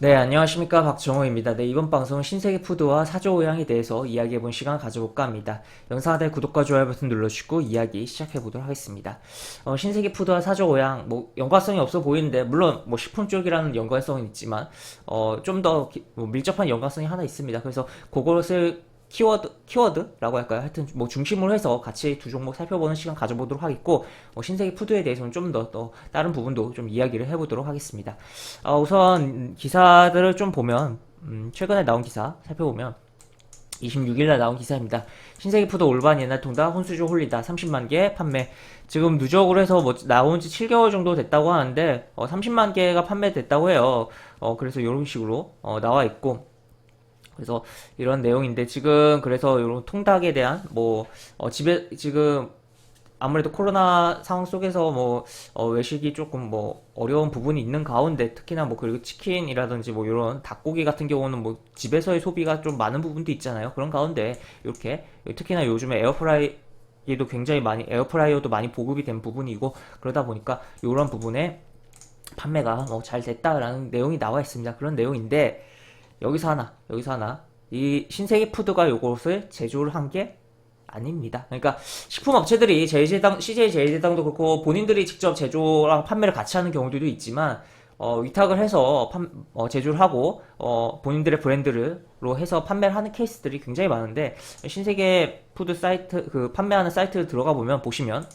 네, 안녕하십니까. 박정호입니다. 네, 이번 방송은 신세계 푸드와 사조오양에 대해서 이야기해본 시간 가져볼까 합니다. 영상 하단에 구독과 좋아요 버튼 눌러주시고 이야기 시작해보도록 하겠습니다. 어, 신세계 푸드와 사조오양, 뭐, 연관성이 없어 보이는데, 물론, 뭐, 식품 쪽이라는 연관성은 있지만, 어, 좀더뭐 밀접한 연관성이 하나 있습니다. 그래서 그것을 키워드, 키워드라고 할까요? 하여튼 뭐 중심으로 해서 같이 두 종목 살펴보는 시간 가져보도록 하겠고, 어, 신세계 푸드에 대해서는 좀 더 또 다른 부분도 좀 이야기를 해보도록 하겠습니다. 어, 우선 기사들을 좀 보면, 음, 최근에 나온 기사 살펴보면, 26일날 나온 기사입니다. 신세계 푸드 올반 옛날 통닭 혼수조 홀리다 30만 개 판매. 지금 누적으로 해서 뭐 나온 지 7개월 정도 됐다고 하는데 어, 30만 개가 판매됐다고 해요. 어, 그래서 이런 식으로 어, 나와 있고 그래서 이런 내용인데 지금 그래서 이런 통닭에 대한 뭐 어, 집에 지금 아무래도 코로나 상황 속에서 뭐 어, 외식이 조금 뭐 어려운 부분이 있는 가운데 특히나 뭐 그리고 치킨이라든지 뭐 이런 닭고기 같은 경우는 뭐 집에서의 소비가 좀 많은 부분도 있잖아요. 그런 가운데 이렇게 특히나 요즘에 에어프라이도 굉장히 많이 에어프라이어도 많이 보급이 된 부분이고 그러다 보니까 이런 부분에 판매가 뭐 잘 됐다라는 내용이 나와 있습니다. 그런 내용인데 여기서 하나, 여기서 하나. 이 신세계 푸드가 요것을 제조를 한 게 아닙니다. 그러니까 식품 업체들이 제일제당, CJ 제일제당도 그렇고 본인들이 직접 제조랑 판매를 같이 하는 경우들도 있지만 어, 위탁을 해서 판, 어, 제조를 하고 어, 본인들의 브랜드로 해서 판매를 하는 케이스들이 굉장히 많은데 신세계 푸드 사이트 그 판매하는 사이트 들어가 보면 보시면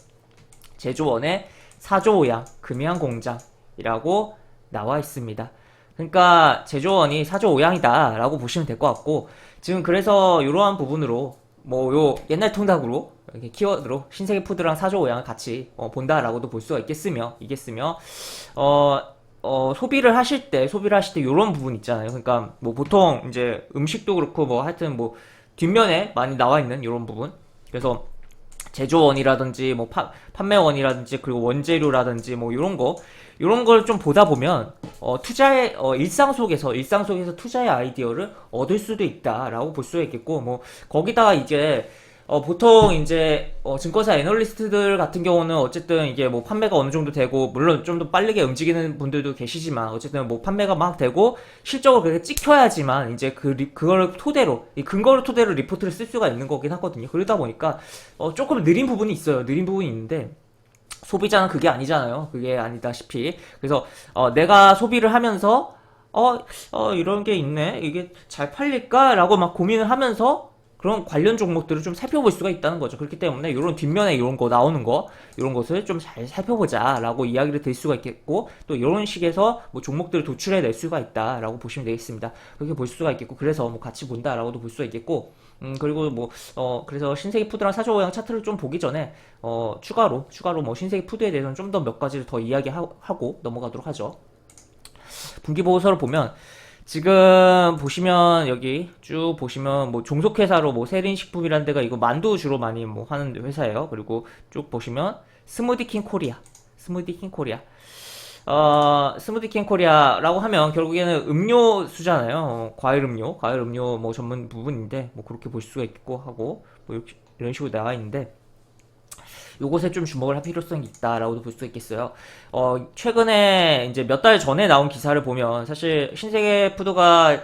제조원의 사조오양 금양 공장이라고 나와 있습니다. 그러니까 제조원이 사조 오양이다라고 보시면 될 것 같고 지금 그래서 이러한 부분으로 뭐 요 옛날 통닭으로 이렇게 키워드로 신세계 푸드랑 사조 오양을 같이 어, 본다라고도 볼 수가 있겠으며 이겠으며 어, 어, 소비를 하실 때 소비를 하실 때 이런 부분 있잖아요. 그러니까 뭐 보통 이제 음식도 그렇고 뭐 하여튼 뭐 뒷면에 많이 나와 있는 이런 부분 그래서 제조원이라든지 뭐 파, 판매원이라든지 그리고 원재료라든지 뭐 이런 거 이런 걸 좀 보다 보면 어, 투자의 어, 일상 속에서 일상 속에서 투자의 아이디어를 얻을 수도 있다라고 볼 수가 있겠고 뭐 거기다가 이제 어, 보통 이제 어, 증권사 애널리스트들 같은 경우는 어쨌든 이게 뭐 판매가 어느 정도 되고 물론 좀 더 빠르게 움직이는 분들도 계시지만 어쨌든 뭐 판매가 막 되고 실적을 그렇게 찍혀야지만 이제 그 리, 그걸 토대로 이 근거를 토대로 리포트를 쓸 수가 있는 거긴 하거든요. 그러다 보니까 어, 조금 느린 부분이 있어요. 느린 부분이 있는데 소비자는 그게 아니잖아요. 그게 아니다시피. 그래서 어, 내가 소비를 하면서 어, 어, 이런 게 있네. 이게 잘 팔릴까? 라고 막 고민을 하면서 그런 관련 종목들을 좀 살펴볼 수가 있다는 거죠. 그렇기 때문에 이런 뒷면에 이런 거 나오는 거, 이런 것을 좀 잘 살펴보자라고 이야기를 드릴 수가 있겠고, 또 이런 식에서 뭐 종목들을 도출해 낼 수가 있다라고 보시면 되겠습니다. 그렇게 볼 수가 있겠고, 그래서 뭐 같이 본다라고도 볼 수가 있겠고, 음, 그리고 뭐, 어, 그래서 신세계 푸드랑 사조 오양 차트를 좀 보기 전에, 어, 추가로, 추가로 뭐 신세계 푸드에 대해서는 좀 더 몇 가지를 더 이야기하고 넘어가도록 하죠. 분기보고서를 보면, 지금 보시면 여기 쭉 보시면 뭐 종속회사로 뭐 세린식품이라는 데가 이거 만두 주로 많이 뭐 하는 회사예요. 그리고 쭉 보시면 스무디킹 코리아, 스무디킹 코리아. 어, 스무디킹 코리아라고 하면 결국에는 음료수잖아요. 어, 과일 음료, 과일 음료 뭐 전문 부분인데 뭐 그렇게 볼 수가 있고 하고 뭐 이렇게, 이런 식으로 나와 있는데 요것에 좀 주목을 할 필요성이 있다라고도 볼 수 있겠어요. 어, 최근에 이제 몇 달 전에 나온 기사를 보면 사실 신세계 푸드가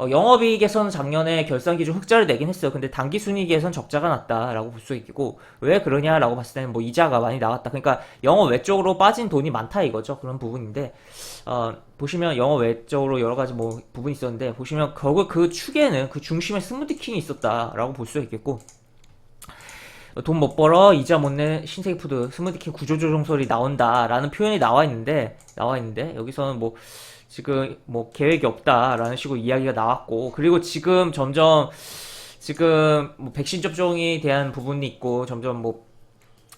어, 영업이익에서는 작년에 결산 기준 흑자를 내긴 했어요. 근데 단기 순이익에선 적자가 났다라고 볼 수 있고 왜 그러냐라고 봤을 때는 뭐 이자가 많이 나왔다. 그러니까 영업 외적으로 빠진 돈이 많다 이거죠. 그런 부분인데 어, 보시면 영업 외적으로 여러 가지 뭐 부분이 있었는데 보시면 결국 그 축에는 그 중심에 스무디킹이 있었다라고 볼 수 있겠고 돈 못 벌어 이자 못 내 신세계 푸드 스무디킹 구조조정설이 나온다라는 표현이 나와 있는데 나와 있는데 여기서는 뭐 지금 뭐 계획이 없다라는 식으로 이야기가 나왔고 그리고 지금 점점 지금 뭐 백신 접종에 대한 부분이 있고 점점 뭐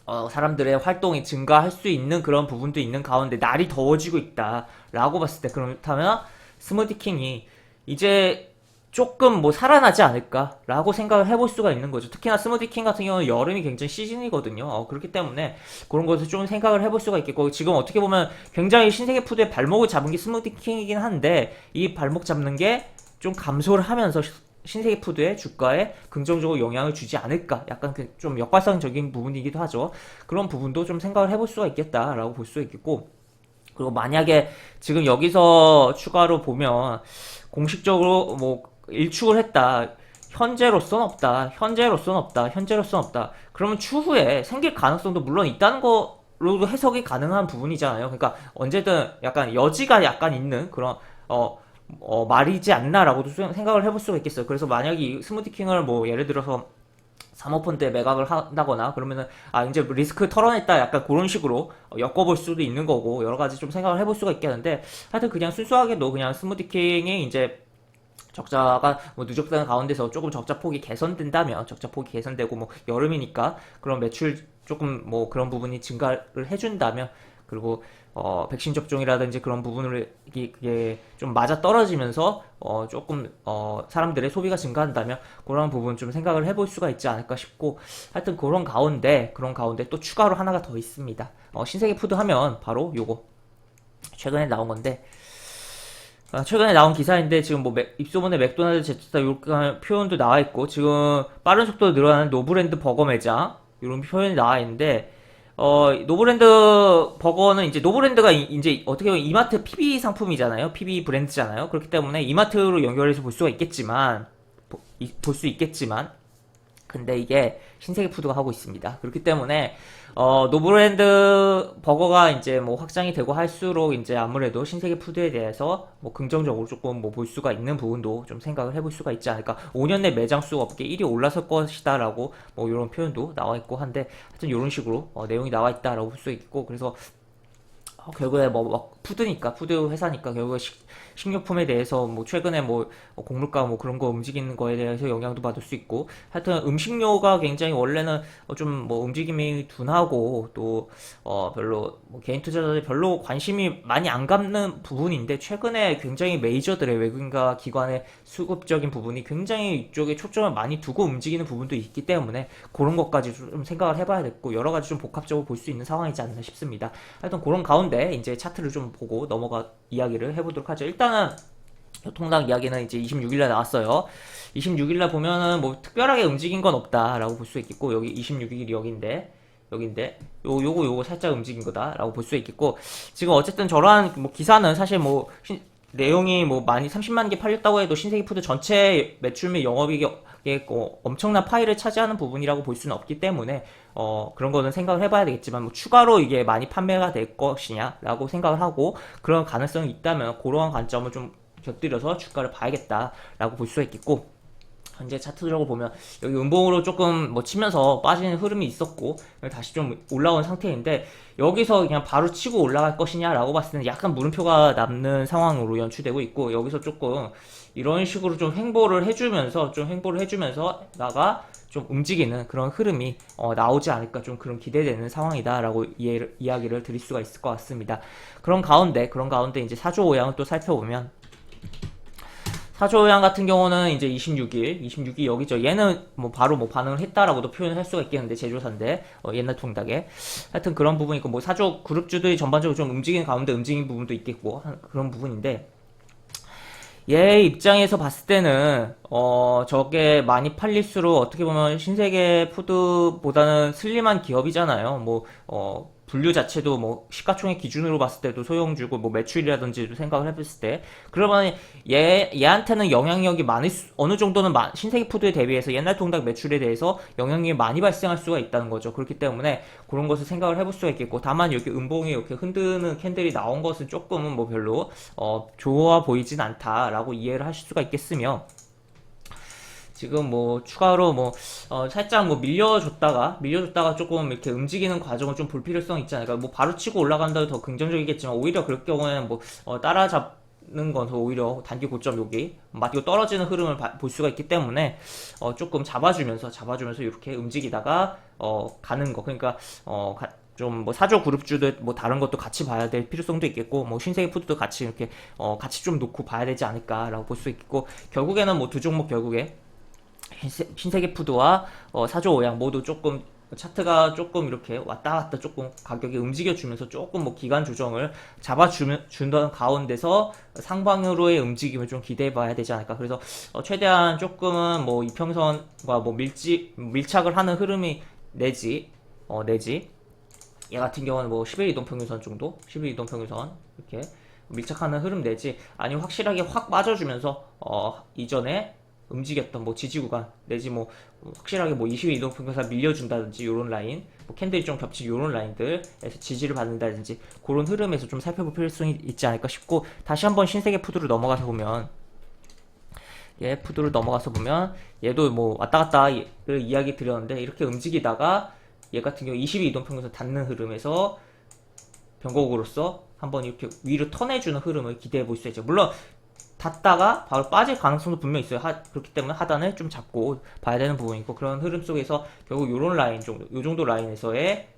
어, 사람들의 활동이 증가할 수 있는 그런 부분도 있는 가운데 날이 더워지고 있다라고 봤을 때 그렇다면 스무디킹이 이제 조금 뭐 살아나지 않을까라고 생각을 해볼 수가 있는 거죠. 특히나 스무디킹 같은 경우는 여름이 굉장히 시즌이거든요. 어, 그렇기 때문에 그런 것을 좀 생각을 해볼 수가 있겠고 지금 어떻게 보면 굉장히 신세계 푸드의 발목을 잡은 게 스무디킹이긴 한데 이 발목 잡는 게 좀 감소를 하면서 신세계 푸드의 주가에 긍정적으로 영향을 주지 않을까 약간 그좀 역발상적인 부분이기도 하죠. 그런 부분도 좀 생각을 해볼 수가 있겠다라고 볼 수 있겠고 그리고 만약에 지금 여기서 추가로 보면 공식적으로 뭐 일축을 했다. 현재로서는 없다. 현재로서는 없다. 현재로서는 없다. 그러면 추후에 생길 가능성도 물론 있다는 거로도 해석이 가능한 부분이잖아요. 그러니까 언제든 약간 여지가 약간 있는 그런 어, 어, 말이지 않나라고도 생각을 해볼 수가 있겠어요. 그래서 만약에 이 스무디킹을 뭐 예를 들어서 사모펀드에 매각을 한다거나 그러면은 아 이제 리스크 털어냈다 약간 그런 식으로 어, 엮어볼 수도 있는 거고 여러 가지 좀 생각을 해볼 수가 있겠는데 하여튼 그냥 순수하게도 그냥 스무디킹이 이제 적자가 뭐 누적되는 가운데서 조금 적자 폭이 개선된다면 적자 폭이 개선되고 뭐 여름이니까 그런 매출 조금 뭐 그런 부분이 증가를 해준다면 그리고 어 백신 접종이라든지 그런 부분을 이게, 이게 좀 맞아 떨어지면서 어 조금 어 사람들의 소비가 증가한다면 그런 부분 좀 생각을 해볼 수가 있지 않을까 싶고 하여튼 그런 가운데 그런 가운데 또 추가로 하나가 더 있습니다. 어 신세계 푸드 하면 바로 요거 최근에 나온 건데 아, 최근에 나온 기사인데 지금 뭐 맥- 입소문에 맥도날드 제쳤다 이런 표현도 나와 있고 지금 빠른 속도로 늘어나는 노브랜드 버거 매장 이런 표현이 나와 있는데 어 노브랜드 버거는 이제 노브랜드가 이- 이제 어떻게 보면 이마트 PB 상품이잖아요. PB 브랜드잖아요. 그렇기 때문에 이마트로 연결해서 볼 수가 있겠지만 볼 수 있겠지만 근데 이게 신세계 푸드가 하고 있습니다. 그렇기 때문에 어, 노브랜드 버거가 이제 뭐 확장이 되고 할수록 이제 아무래도 신세계 푸드에 대해서 뭐 긍정적으로 조금 뭐 볼 수가 있는 부분도 좀 생각을 해볼 수가 있지 않을까. 5년 내 매장 수 업계 1위 올라설 것이다라고 뭐 이런 표현도 나와 있고 한데 하여튼 이런 식으로 어, 내용이 나와 있다라고 볼 수 있고 그래서 어, 결국에 뭐, 막 푸드니까 푸드 회사니까 결국에 식, 식료품에 대해서 뭐 최근에 뭐 곡물가 뭐 그런 거 움직이는 거에 대해서 영향도 받을 수 있고 하여튼 음식료가 굉장히 원래는 어, 좀뭐 움직임이 둔하고 또 어 별로 뭐 개인 투자자들이 별로 관심이 많이 안 갖는 부분인데 최근에 굉장히 메이저들의 외국인과 기관의 수급적인 부분이 굉장히 이쪽에 초점을 많이 두고 움직이는 부분도 있기 때문에 그런 것까지 좀 생각을 해봐야 됐고 여러 가지 좀 복합적으로 볼 수 있는 상황이지 않나 싶습니다. 하여튼 그런 가운데 이제 차트를 좀 보고 넘어가 이야기를 해보도록 하죠. 일단은 통당 이야기는 이제 26일날 나왔어요. 26일날 보면은 뭐 특별하게 움직인 건 없다라고 볼 수 있겠고 여기 26일이 여기인데 여기인데 요 요거 요거 살짝 움직인 거다라고 볼 수 있겠고 지금 어쨌든 저러한 뭐 기사는 사실 뭐 신- 내용이 뭐 많이 30만 개 팔렸다고 해도 신세계 푸드 전체 매출 및 영업이익이 어, 엄청난 파이를 차지하는 부분이라고 볼 수는 없기 때문에 어 그런 거는 생각을 해봐야 되겠지만 뭐 추가로 이게 많이 판매가 될 것이냐라고 생각을 하고 그런 가능성이 있다면 그러한 관점을 좀 곁들여서 주가를 봐야겠다라고 볼 수가 있겠고 현재 차트적으로 보면 여기 음봉으로 조금 뭐 치면서 빠지는 흐름이 있었고 다시 좀 올라온 상태인데 여기서 그냥 바로 치고 올라갈 것이냐라고 봤을 때는 약간 물음표가 남는 상황으로 연출되고 있고 여기서 조금 이런 식으로 좀 횡보를 해주면서 좀 횡보를 해주면서 나가 좀 움직이는 그런 흐름이 어, 나오지 않을까 좀 그런 기대되는 상황이다라고 이해를, 이야기를 드릴 수가 있을 것 같습니다. 그런 가운데 그런 가운데 이제 사조 오양을 또 살펴보면 사조양 같은 경우는 이제 26일, 26일 여기죠. 얘는 뭐 바로 뭐 반응을 했다라고도 표현을 할 수가 있겠는데 제조사인데 어, 옛날 통닭에 하여튼 그런 부분이 있고 뭐 사조 그룹주들이 전반적으로 좀 움직이는 가운데 움직이는 부분도 있겠고 한- 그런 부분인데 얘 입장에서 봤을 때는 어 저게 많이 팔릴수록 어떻게 보면 신세계 푸드보다는 슬림한 기업이잖아요. 뭐어 분류 자체도 뭐 시가총액 기준으로 봤을 때도 소형주고 뭐 매출이라든지 생각을 해봤을 때 그러면 얘 얘한테는 영향력이 많을 수, 어느 정도는 마- 신세계 푸드에 대비해서 옛날 통닭 매출에 대해서 영향력이 많이 발생할 수가 있다는 거죠. 그렇기 때문에 그런 것을 생각을 해볼 수가 있겠고 다만 여기 음봉이 이렇게 흔드는 캔들이 나온 것은 조금은 뭐 별로 어 좋아 보이진 않다라고 이해를 하실 수가 있겠으며 지금 뭐 추가로 뭐 어, 살짝 뭐 밀려줬다가 밀려줬다가 조금 이렇게 움직이는 과정을 좀볼 필요성 있지 않을까. 뭐 바로 치고 올라간다도 더 긍정적이겠지만 오히려 그럴 경우에는 뭐 어, 따라잡 는 건더 오히려 단기 고점 여기 맞고 떨어지는 흐름을 봐- 볼 수가 있기 때문에 어, 조금 잡아주면서 잡아주면서 이렇게 움직이다가 어, 가는 거. 그러니까 어, 좀뭐 사조 그룹주들 뭐 다른 것도 같이 봐야 될 필요성도 있겠고 뭐 신세계 푸드도 같이 이렇게 어 같이 좀 놓고 봐야 되지 않을까라고 볼 수 있겠고 결국에는 뭐 두 종목 결국에 신세계 푸드와 어, 사조 오양 모두 조금 차트가 조금 이렇게 왔다 갔다 조금 가격이 움직여주면서 조금 뭐 기간 조정을 잡아주면 준다는 가운데서 상방으로의 움직임을 좀 기대해 봐야 되지 않을까. 그래서 어, 최대한 조금은 뭐 이평선과 뭐 밀지 밀착을 하는 흐름이 내지 어, 내지 얘 같은 경우는 뭐 11 이동 평균선 정도, 11 이동 평균선 이렇게 밀착하는 흐름 내지 아니면 확실하게 확 빠져주면서 어 이전에 움직였던 뭐 지지 구간 내지 뭐 확실하게 뭐 20일 이동 평균선 밀려준다든지 요런 라인 뭐 캔들이 좀 겹친 요런 라인들에서 지지를 받는다든지 그런 흐름에서 좀 살펴볼 필요성이 있지 않을까 싶고 다시 한번 신세계 푸드로 넘어가서 보면 얘 푸드로 넘어가서 보면 얘도 뭐 왔다 갔다를 이야기 드렸는데 이렇게 움직이다가 얘 같은 경우 22 이동 평균선 닿는 흐름에서 변곡으로서 한번 이렇게 위로 턴해주는 흐름을 기대해 볼 수 있죠. 물론 닿다가 바로 빠질 가능성도 분명히 있어요. 하- 그렇기 때문에 하단을 좀 잡고 봐야 되는 부분이고 그런 흐름 속에서 결국 요런 라인 정도, 요 정도 라인에서의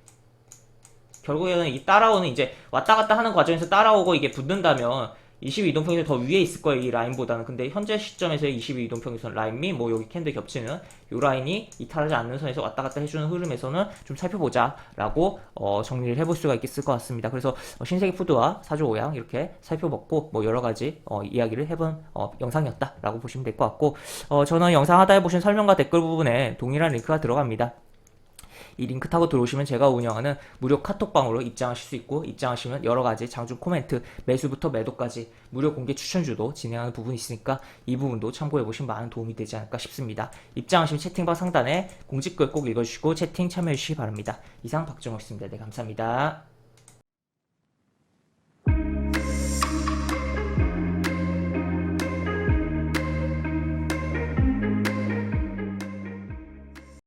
결국에는 이 따라오는 이제 왔다 갔다 하는 과정에서 따라오고 이게 붙는다면 22 이동평균선 더 위에 있을 거예요 이 라인보다는 근데 현재 시점에서의 22 이동평균선 라인 및 뭐 여기 캔들 겹치는 요 라인이 이탈하지 않는 선에서 왔다 갔다 해주는 흐름에서는 좀 살펴보자 라고 어, 정리를 해볼 수가 있을 것 같습니다. 그래서 어, 신세계 푸드와 사조 오양 이렇게 살펴봤고 뭐 여러 가지 어, 이야기를 해본 어, 영상이었다 라고 보시면 될 것 같고 어, 저는 영상 하단에 보신 설명과 댓글 부분에 동일한 링크가 들어갑니다. 이 링크 타고 들어오시면 제가 운영하는 무료 카톡방으로 입장하실 수 있고 입장하시면 여러 가지 장중 코멘트, 매수부터 매도까지 무료 공개 추천주도 진행하는 부분이 있으니까 이 부분도 참고해 보시면 많은 도움이 되지 않을까 싶습니다. 입장하시면 채팅방 상단에 공지글 꼭 읽어주시고 채팅 참여해 주시기 바랍니다. 이상 박정호였습니다. 네 감사합니다.